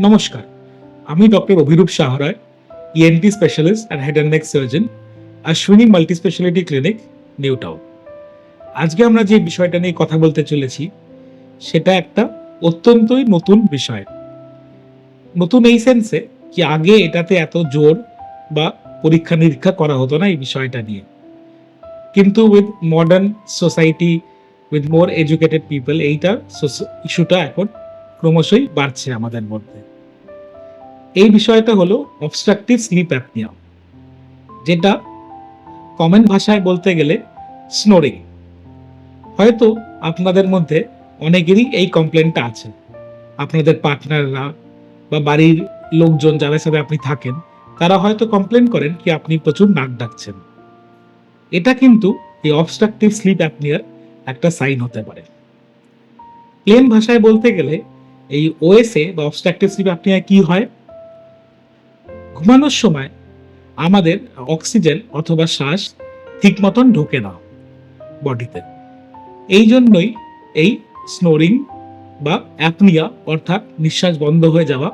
নমস্কার, আমি doctor Abhirup Saharoy ENT specialist and head and neck surgeon Ashwini multi speciality clinic New Town আজকে আমরা যে বিষয়টা নিয়ে কথা বলতে চলেছি, সেটা একটা অত্যন্তই নতুন বিষয়। নতুন এই সেন্সে কি আগে এটাতে এত জোর বা পরীক্ষা নিরীক্ষা করা হতো না এই বিষয়টা নিয়ে। কিন্তু with modern society with more educated people এইটা ইস্যুটা এখন ক্রমশই বাড়ছে আমাদের মধ্যে। এই বিষয়টা হলো অবস্ট্রাকটিভ স্লিপ অ্যাপনিয়া যেটা কমন ভাষায় বলতে গেলে স্নোরিং হয়তো আপনাদের মধ্যে অনেকেরই এই কমপ্লেনটা আছে। আপনাদের পার্টনাররা বা বাড়ির লোকজন যাদের সাথে আপনি থাকেন, তারা হয়তো কমপ্লেন করেন কি আপনি প্রচুর নাক ডাকছেন। এটা কিন্তু এই অবস্ট্রাকটিভ স্লিপ অ্যাপনিয়ার একটা সাইন হতে পারে। প্লেন ভাষায় বলতে গেলে এই ওএসএ বা অবস্ট্রাকটিভ স্লিপ অ্যাপনিয়া কি হয়? ঘুমানোর সময় আমাদের অক্সিজেন অথবা শ্বাস ঠিক মতন ঢোকে না বডিতে। এই জন্যই এই স্নোরিং বা অ্যাপনিয়া অর্থাৎ নিঃশ্বাস বন্ধ হয়ে যাওয়া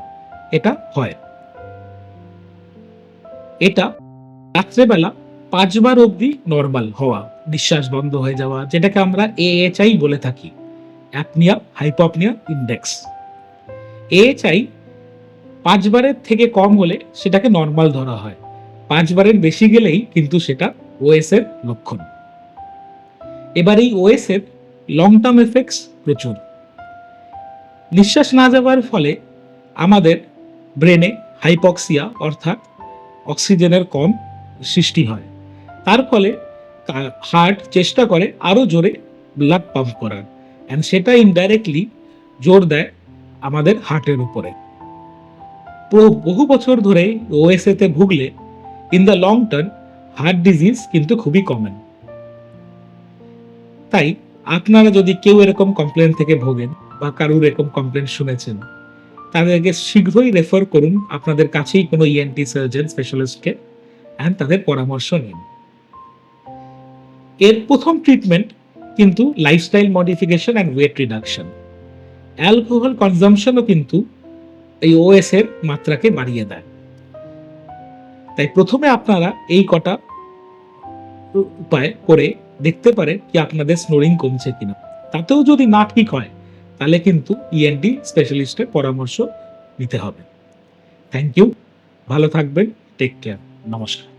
এটা হয়। এটা রাত্রেবেলা পাঁচবার অবধি নর্মাল হওয়া নিঃশ্বাস বন্ধ হয়ে যাওয়া যেটাকে আমরা এএচআই বলে থাকি। অ্যাপনিয়া হাইপোপনিয়া ইন্ডেক্স এএচআই পাঁচবারের থেকে কম হলে সেটাকে নর্মাল ধরা হয়। পাঁচবারের বেশি গেলেই কিন্তু সেটা ওএস এর লক্ষণ। এবার এই ওএস এর লং টার্ম এফেক্টস প্রচুর। নিঃশ্বাস না যাওয়ার ফলে আমাদের ব্রেনে হাইপক্সিয়া অর্থাৎ অক্সিজেনের কম সৃষ্টি হয়। তার ফলে হার্ট চেষ্টা করে আরও জোরে ব্লাড পাম্প করার। অ্যান্ড সেটা ইনডাইরেক্টলি জোর দেয় আমাদের হার্টের উপরে। পুরো বহু বছর ধরে ওএসএ তে ভুগলে in the long term heart disease কিন্তু খুবই কমন তাই আপনারা যদি কেউ এরকম কমপ্লেন থেকে ভোগেন বা কারুর এরকম কমপ্লেন শুনেছেন, তাদেরকে শীঘ্রই রেফার করুন আপনাদের কাছেই কোনো ইএনটি সার্জন স্পেশালিস্টকে অ্যান্ড তাদের পরামর্শ নিন। এর প্রথম ট্রিটমেন্ট কিন্তু lifestyle modification and weight reduction alcohol কনজামশনও কিন্তু এই ওএস এর মাত্রাকে বাড়িয়ে দেয়। তাই প্রথমে আপনারা এই কটা উপায় করে দেখতে পারেন কি আপনাদের স্নোরিং কমছে কিনা। তাতেও যদি না ঠিক হয়, তাহলে কিন্তু ইএনডি ইএনটি স্পেশালিস্টের পরামর্শ নিতে হবে। থ্যাংক ইউ ভালো থাকবেন। টেক কেয়ার নমস্কার।